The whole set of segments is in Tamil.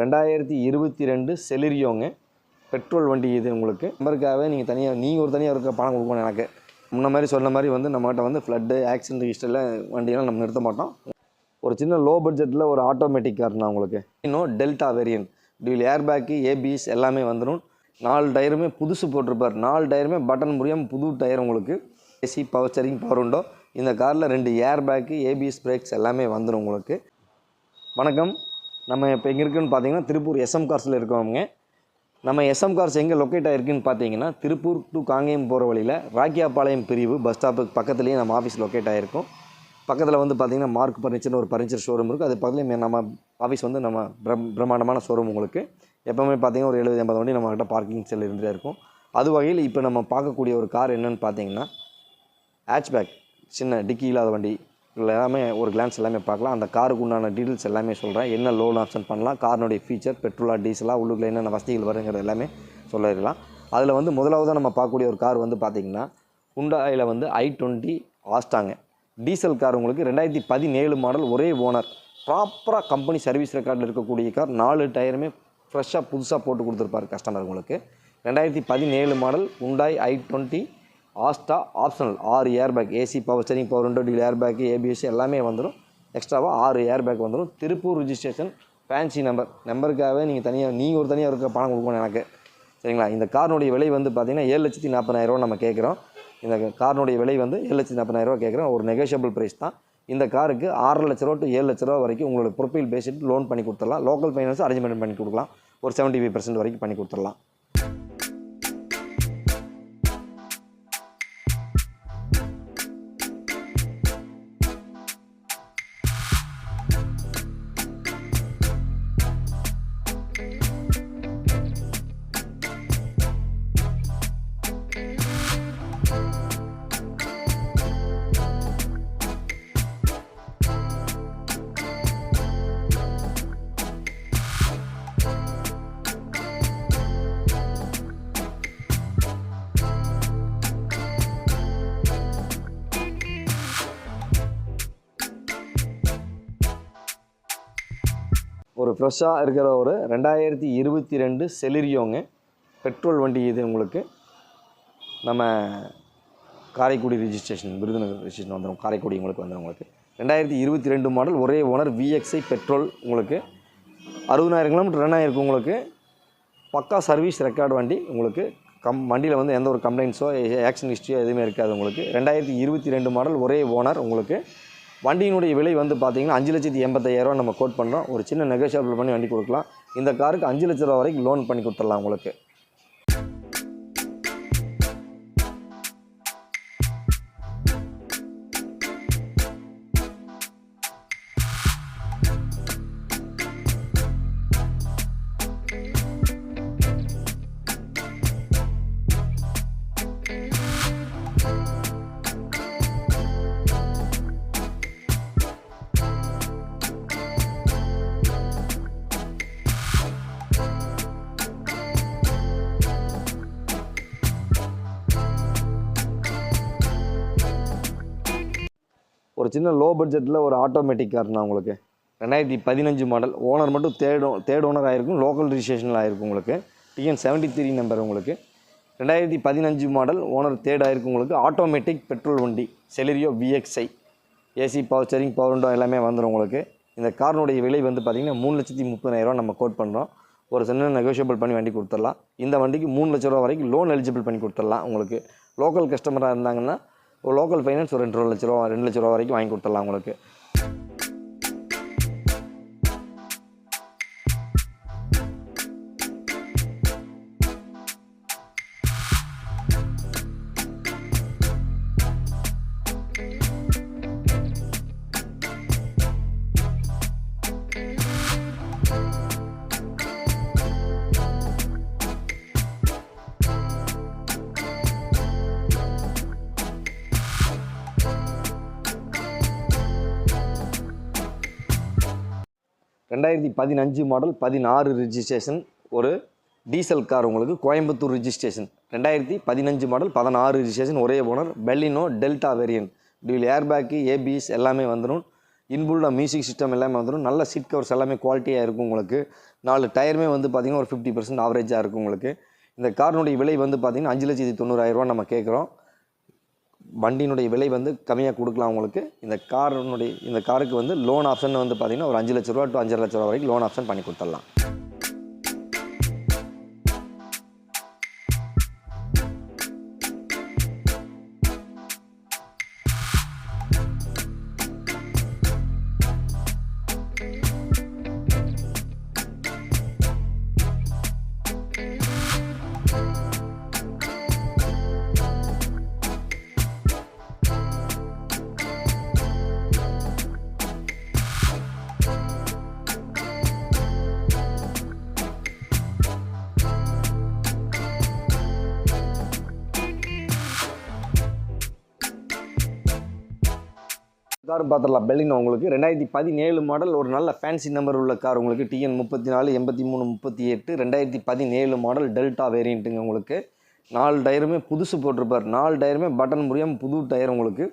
ரெண்டாயிரத்தி இருபத்தி ரெண்டு செலிரியோங்க. பெட்ரோல் வண்டி இது உங்களுக்கு. நம்பருக்காகவே நீங்கள் தனியாக நீங்கள் ஒரு தனியாக இருக்க பணம் கொடுக்கணும் எனக்கு. முன்ன மாதிரி சொன்ன மாதிரி வந்து நம்மகிட்ட வந்து ஃப்ளட்டு ஆக்சிடென்ட் ஹிஸ்டரியில் வண்டியெல்லாம் நம்ம நிறுத்த மாட்டோம். ஒரு சின்ன லோ பட்ஜெட்டில் ஒரு ஆட்டோமேட்டிக் கார்னா உங்களுக்கு. இன்னும் Delta variant dual airbag ABS எல்லாமே வந்துடும் நாலு டயருமே புதுசு போட்டிருப்பார். நாலு டயருமே பட்டன் முடியாமல் புது டயர் உங்களுக்கு. ஏசி பவர் ஸ்டரிங் பவர் உண்டோ? இந்த காரில் ரெண்டு ஏர் பேக்கு ஏபிஎஸ் பிரேக்ஸ் எல்லாமே வந்துடும் உங்களுக்கு. வணக்கம். நம்ம இப்போ எங்கே இருக்குன்னு பார்த்தீங்கன்னா திருப்பூர் எஸ்எம் கார்ஸில் இருக்கோங்க நம்ம எஸ்எம் கார்ஸ் எங்கே லொக்கேட் ஆகிருக்குன்னு பார்த்தீங்கன்னா திருப்பூர் டு காங்கேயம் போகிற வழியில் ராக்கியாபாளையம் பிரிவு பஸ் ஸ்டாப்புக்கு பக்கத்துலேயே நம்ம ஆஃபீஸ் லொக்கேட் ஆகிருக்கும் பக்கத்தில் வந்து பார்த்திங்கன்னா மார்க் ஃபர்னிச்சர்னு ஒரு ஃபர்னிச்சர் ஷோரூம் இருக்குது அது பக்கத்துலேயே நம்ம ஆஃபீஸ் வந்து நம்ம பிரம் பிரம்மாண்டமான ஷோரூம் உங்களுக்கு. எப்போவுமே பார்த்தீங்கன்னா ஒரு எழுபது எண்பது வண்டி நம்மகிட்ட பார்க்கிங் செல் இருந்துகிட்டே இருக்கும். அது வகையில் இப்போ நம்ம பார்க்கக்கூடிய ஒரு கார் என்னன்னு பார்த்தீங்கன்னா ஹேட்ச்பேக் சின்ன டிக்கி இல்லாத வண்டி. எல்லாமே ஒரு கிளான்ஸ் எல்லாமே பார்க்கலாம். அந்த காருக்கு உண்டான டீட்டெயில்ஸ் எல்லாமே சொல்கிறேன் என்ன லோன் ஆப்ஷன் பண்ணலாம் காரினுடைய ஃபீச்சர் பெட்ரோலா டீசலாக உள்ளுக்குள்ள என்னென்ன வசதிகள் வருங்கிறது எல்லாமே சொல்லிடலாம். அதில் வந்து முதலாவதாக நம்ம பார்க்கக்கூடிய ஒரு கார் வந்து பார்த்திங்கன்னா ஹுண்டாயில் வந்து ஐ டுவெண்ட்டி ஆஸ்டாங்க டீசல் கார் உங்களுக்கு ரெண்டாயிரத்தி பதினேழு மாடல் ஒரே ஓனர் ப்ராப்பராக கம்பெனி சர்வீஸ் ரெக்கார்டில் இருக்கக்கூடிய கார் நாலு டயருமே ஃப்ரெஷ்ஷாக புதுசாக போட்டு கொடுத்துருப்பாரு கஸ்டமர் உங்களுக்கு. ரெண்டாயிரத்தி பதினேழு மாடல் உண்டாய் ஐ டுவெண்ட்டி ஆஸ்டா ஆப்ஷனல். ஆறு air bag AC power steering power window dual air bag ABS எல்லாமே வந்துடும் எக்ஸ்ட்ராவாக ஆறு ஏர் பேக் வந்துடும் திருப்பூர் ரிஜிஸ்ட்ரேஷன் ஃபேன்சி நம்பர் நம்பருக்காகவே நீங்கள் தனியாக நீங்கள் ஒரு தனியாக இருக்க பணம் கொடுக்கணும் எனக்கு. சரிங்களா? இந்த காரினுடைய விலை வந்து பார்த்தீங்கன்னா ஏழு லட்சத்தி நாற்பதாயிரரூவா நம்ம கேட்குறோம் இந்த காரினுடைய விலை வந்து ஏழு லட்சத்தி நாற்பதாயிரரூவா கேட்குறோம் ஒரு நெகோஷியபிள் ப்ரைஸ் தான். இந்த காருக்கு ஆறு லட்ச ரூபா டு ஏழு லட்ச ரூபா வரைக்கும் உங்களோட ப்ரொஃபைல் பேசிட்டு லோன் பண்ணி கொடுத்துடலாம். லோக்கல் ஃபைனான்ஸ் அரேஞ்ச்மெண்ட் பண்ணி கொடுக்கலாம். ஒரு செவன்ட்டி ஃபைவ் பர்சன்ட் வரைக்கும் பண்ணி கொடுத்துடலாம். ஒரு ஃப்ரெஷ்ஷாக இருக்கிற ஒரு ரெண்டாயிரத்தி இருபத்தி ரெண்டு செலிரியோங்க. பெட்ரோல் வண்டி இது உங்களுக்கு. நம்ம காரைக்குடி ரிஜிஸ்ட்ரேஷன் விருதுநகர் ரிஜிஸ்ட்ரேஷன் வந்துடும் காரைக்குடி உங்களுக்கு வந்துடும் உங்களுக்கு. ரெண்டாயிரத்தி இருபத்தி ரெண்டு மாடல் ஒரே ஓனர் விஎக்ஸ்ஐ பெட்ரோல் உங்களுக்கு. அறுபதாயிரம் கிலோமீட்டர் ரன் ஆகிருக்கு உங்களுக்கு. பக்கா சர்வீஸ் ரெக்கார்டு வண்டி உங்களுக்கு. கம் வண்டியில் வந்து எந்த ஒரு கம்ப்ளைண்ட்ஸோ ஆக்ஷன் ஹிஸ்ட்ரியோ எதுவுமே இருக்காது உங்களுக்கு. ரெண்டாயிரத்தி இருபத்தி ரெண்டு மாடல் ஒரே ஓனர் உங்களுக்கு. வண்டியினுடைய விலை வந்து பார்த்தீங்கன்னா அஞ்சு லட்சத்தி எண்பத்தாயிரரூவா நம்ம கோட் பண்ணுறோம் ஒரு சின்ன நெகோஷியபிள் பண்ணி வண்டி கொடுக்கலாம். இந்த காருக்கு அஞ்சு லட்ச ரூபா வரைக்கும் லோன் பண்ணி கொடுத்துடலாம் உங்களுக்கு. ஒரு சின்ன லோ பட்ஜெட்டில் ஒரு ஆட்டோமேட்டிக் கார்ண்ணா உங்களுக்கு. ரெண்டாயிரத்தி பதினஞ்சு மாடல் ஓனர் மட்டும் தேர்ட் தேர்ட் ஓனர் ஆகிருக்கும் லோக்கல் ரிஜிஸ்ட்ரேஷனில் ஆயிருக்கும் உங்களுக்கு. டிஎன் செவன்ட்டி த்ரீ நம்பர் உங்களுக்கு. ரெண்டாயிரத்தி பதினஞ்சு மாடல் ஓனர் தேர்ட் ஆயிருக்கும் உங்களுக்கு. ஆட்டோமேட்டிக் பெட்ரோல் வண்டி Celerio VXI AC power steering power window எல்லாமே வந்துடும் உங்களுக்கு. இந்த காரினுடைய விலை வந்து பார்த்திங்கன்னா மூணு லட்சத்தி முப்பதாயிரரூவா நம்ம கோட் பண்ணுறோம் ஒரு சின்ன நெகோஷியபிள் பண்ணி வண்டி கொடுத்துடலாம். இந்த வண்டிக்கு மூணு லட்ச ரூபா வரைக்கும் லோன் எலிஜிபிள் பண்ணி கொடுத்துடலாம் உங்களுக்கு. லோக்கல் கஸ்டமராக இருந்தாங்கன்னா ஒரு லோக்கல் ஃபைனான்ஸ் ஒரு ரெண்டு லட்ச ரூபா ரெண்டு லட்ச ரூபா வரைக்கும் வாங்கி கொடுத்துடலாம் உங்களுக்கு. ரெண்டாயிரத்தி பதினஞ்சு மாடல் பதினாறு ரிஜிஸ்ட்ரேஷன் ஒரு டீசல் கார் உங்களுக்கு கோயம்புத்தூர் ரிஜிஸ்ட்ரேஷன் ரெண்டாயிரத்தி பதினஞ்சு மாடல் பதினாறு ரிஜிஸ்ட்ரேஷன் ஒரே owner Baleno Delta variant dual airbag ABS எல்லாமே வந்துடும் இன்புல்டா மியூசிக் சிஸ்டம் எல்லாமே வந்துடும் நல்ல சீட் கவர்ஸ் எல்லாமே குவாலிட்டியாக இருக்கும் உங்களுக்கு. நாலு டயருமே வந்து பார்த்திங்கன்னா ஒரு ஃபிஃப்டி பர்சன்ட் ஆவரேஜாக இருக்கும் உங்களுக்கு. இந்த காரினுடைய விலை வந்து பார்த்திங்கன்னா அஞ்சு லட்சத்தி தொண்ணூறாயிரரூவா நம்ம கேட்குறோம் வண்டியினுடைய விலை வந்து கம்மியாக கொடுக்கலாம் உங்களுக்கு. இந்த காரினுடைய இந்த காருக்கு வந்து லோன் ஆப்ஷன் வந்து பார்த்திங்கன்னா ஒரு அஞ்சு லட்ச ரூபா டு அஞ்சரை லட்ச ரூபா வரைக்கும் லோன் ஆப்ஷன் பண்ணி கொடுத்துடலாம். கார் பார்த்துடலாம். பெல்லினோ உங்களுக்கு. ரெண்டாயிரத்தி பதினேழு மாடல் ஒரு நல்ல ஃபேன்சி நம்பர் உள்ள கார் உங்களுக்கு. டிஎன் முப்பத்தி நாலு எண்பத்தி மூணு முப்பத்தி எட்டு. ரெண்டாயிரத்தி பதினேழு மாடல் டெல்டா வேரியண்ட்டுங்க உங்களுக்கு. நாலு டயருமே புதுசு போட்டிருப்பார். நாலு டயருமே பட்டன் முடியாமல் புது டயர் உங்களுக்கு.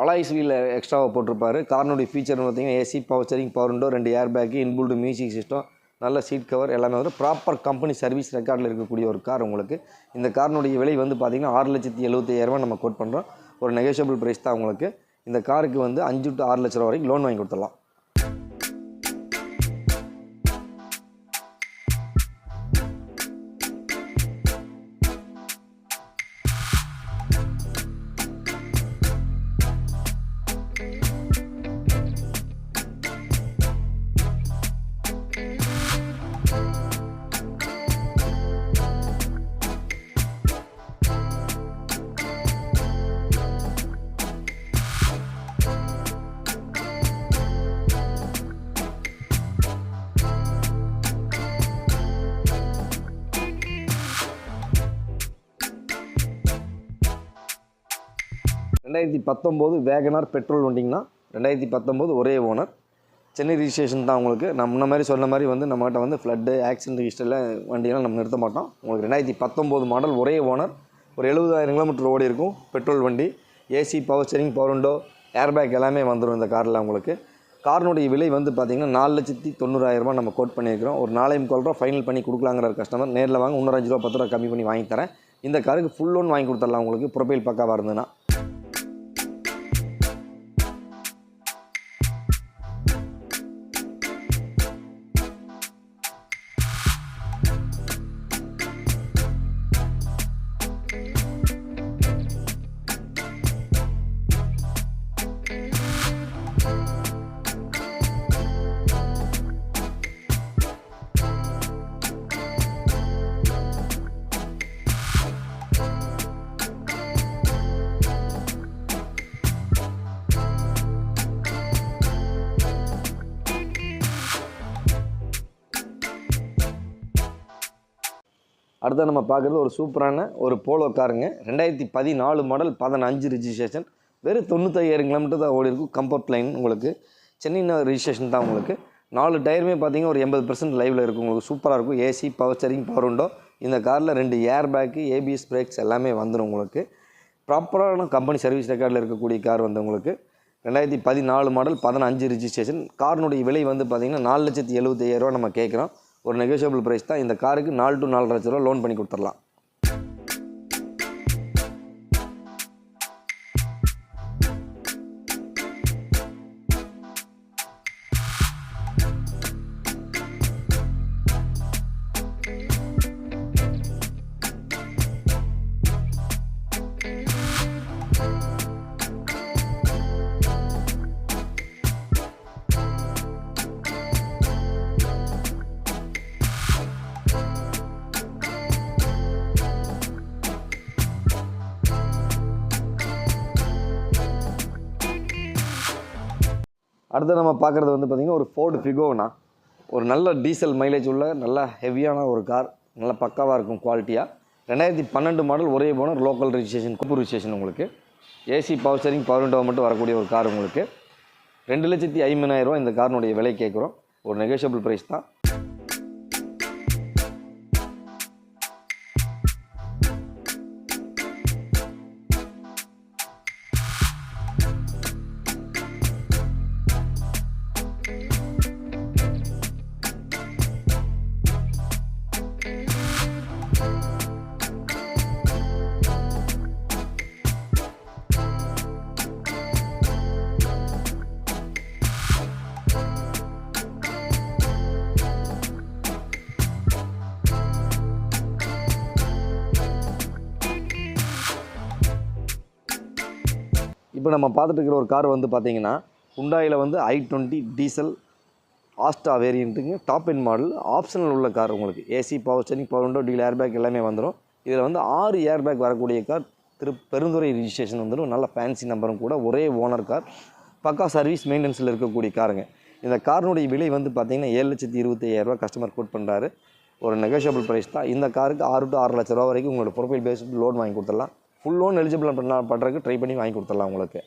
அலாய்ஸ் வீல் எக்ஸ்ட்ராவாக போட்டிருப்பார். கார்னுடைய ஃபீச்சர்னு பார்த்தீங்கன்னா AC power steering power window ரெண்டு air bag inbuilt music system நல்ல சீட் கவர் எல்லாமே வந்து ப்ராப்பர் கம்பெனி சர்வீஸ் ரெக்கார்டில் இருக்கக்கூடிய ஒரு கார் உங்களுக்கு. இந்த காரினுடைய விலை வந்து பார்த்தீங்கன்னா ஆறு லட்சத்தி எழுபத்தையாயிரரூவா நம்ம கோட் பண்ணுறோம் ஒரு நெகோஷியபிள் ப்ரைஸ் தான் உங்களுக்கு. இந்த காருக்கு வந்து அஞ்சு டு ஆறு லட்ச ரூபா வரைக்கும் லோன் வாங்கி கொடுத்துடலாம். ரெண்டாயிரத்தி பத்தொம்போது வேகனார் பெட்ரோல் வண்டிங்கன்னா ரெண்டாயிரத்தி பத்தொம்போது ஒரே ஓனர். சென்னை ரிஜிஸ்ட்ரேஷன் தான் உங்களுக்கு. நம்ம முன்ன மாதிரி சொன்ன மாதிரி வந்து நம்மகிட்ட வந்து ஃப்ளட்டு ஆக்சிடென்ட் ரிஜிஸ்டரில் வண்டியெல்லாம் நம்ம நிறுத்த மாட்டோம். உங்களுக்கு ரெண்டாயிரத்தி பத்தொம்போது மாடல் ஒரே ஓனர். ஒரு எழுபதாயிரம் கிலோமீட்டர் ஓடி இருக்கும் பெட்ரோல் வண்டி. AC power steering power window airbag எல்லாமே வந்துடும் இந்த காரில் உங்களுக்கு. காரினுடைய விலை வந்து பார்த்திங்கன்னா நாலு லட்சத்தி தொண்ணூறாயிரரூபா நம்ம கோட் பண்ணியிருக்கிறோம். ஒரு நாளையும் கால் ரூபா ஃபைனல் பண்ணி கொடுக்கலாங்கிற கஸ்டமர் நேரில் வாங்க இன்னொரு அஞ்சு ரூபா பத்து ரூபா கம்மி பண்ணி வாங்கி தரேன். இந்த காருக்கு ஃபுல் லோன் வாங்கி கொடுத்துடலாம் உங்களுக்கு. ப்ரொஃபைல் பக்காவாக இருந்ததுன்னா அடுத்து நம்ம பார்க்குறது ஒரு சூப்பரான ஒரு போலோ காருங்க. ரெண்டாயிரத்தி பதினாலு மாடல் பதினஞ்சு ரிஜிஸ்ட்ரேஷன் வெறும் தொண்ணூத்தையாயிரம் கிலோமீட்டர் தான் ஓடி இருக்கும். கம்ஃபர்ட் லைன் உங்களுக்கு. சென்னை ரிஜிஸ்ட்ரேஷன் தான் உங்களுக்கு. நாலு டயருமே பார்த்தீங்கன்னா ஒரு எண்பது பர்சன்ட் லைவில் இருக்கும். உங்களுக்கு சூப்பராக இருக்கும். ஏசி பவர் ஸ்டரிங் பவர் உண்டோ இந்த காரில் ரெண்டு ஏர் பேக்கு ஏபிஎஸ் பிரேக்ஸ் எல்லாமே வந்துடும் உங்களுக்கு. ப்ராப்பரான கம்பெனி சர்வீஸ் ரெக்கார்டில் இருக்கக்கூடிய கார் வந்து உங்களுக்கு. ரெண்டாயிரத்தி பதினாலு மாடல் பதினஞ்சு ரிஜிஸ்ட்ரேஷன் காரினுடைய விலை வந்து பார்த்திங்கன்னா நாலு லட்சத்தி எழுபத்தையாயிரரூவா நம்ம கேட்குறோம். ஒரு நெகோஷியபிள் ப்ரைஸ் தான். இந்த காருக்கு நாலு டு நாலு லட்ச ரூபா லோன் பண்ணி கொடுத்துடலாம். அடுத்து நம்ம பார்க்குறது வந்து பார்த்திங்கன்னா ஒரு ஃபோர்டு ஃபிகோனா ஒரு நல்ல டீசல் மைலேஜ் உள்ள நல்ல ஹெவியான ஒரு கார் நல்ல பக்காவாக இருக்கும் குவாலிட்டியாக ரெண்டாயிரத்தி பன்னெண்டு மாடல் ஒரே போனர் லோக்கல் ரிஜிஸ்ட்ரேஷன் குப்பு ரிஜிஸ்ட்ரேஷன் உங்களுக்கு. AC power steering power window மட்டும் வரக்கூடிய ஒரு கார் உங்களுக்கு. ரெண்டு லட்சத்தி ஐம்பதாயிரரூவா இந்த காரினுடைய விலை கேட்குறோம். ஒரு நெகோஷியபிள் ப்ரைஸ் தான். இப்போ நம்ம பார்த்துட்டு இருக்கிற ஒரு கார் வந்து பார்த்தீங்கன்னா ஹுண்டாயில் வந்து ஐ டுவெண்ட்டி டீசல் ஆஸ்டா வேரியண்ட்டுங்க டாப் என் மாடல் ஆப்ஷனல் உள்ள கார் உங்களுக்கு. AC power steering power window dual airbag எல்லாமே வந்துடும் இதில் வந்து ஆறு ஏர்பேக் வரக்கூடிய கார் திரு பெருந்துறை ரிஜிஸ்ட்ரேஷன் வந்துடும் நல்ல ஃபேன்சி நம்பரும் கூட ஒரே ஓனர் கார் பக்கா சர்வீஸ் மெயின்டெனன்ஸில் இருக்கக்கூடிய காருங்க. இந்த காரினுடைய விலை வந்து பார்த்தீங்கன்னா ஏழு லட்சத்தி இருபத்தையாயிரரூவா கஸ்டமர் கோட் பண்ணுறாரு ஒரு நெகோஷியபிள் ப்ரைஸ் தான். இந்த காருக்கு ஆறு டு ஆறு லட்ச ரூபா வரைக்கும் உங்களோட ப்ரொஃபைல் பேஸ் லோன் வாங்கி கொடுத்துடலாம். ஃபுல் லோன் எலிஜிபிள் பண்ண பண்ணுறதுக்கு ட்ரை பண்ணி வாங்கி கொடுத்துடலாம் உங்களுக்கு.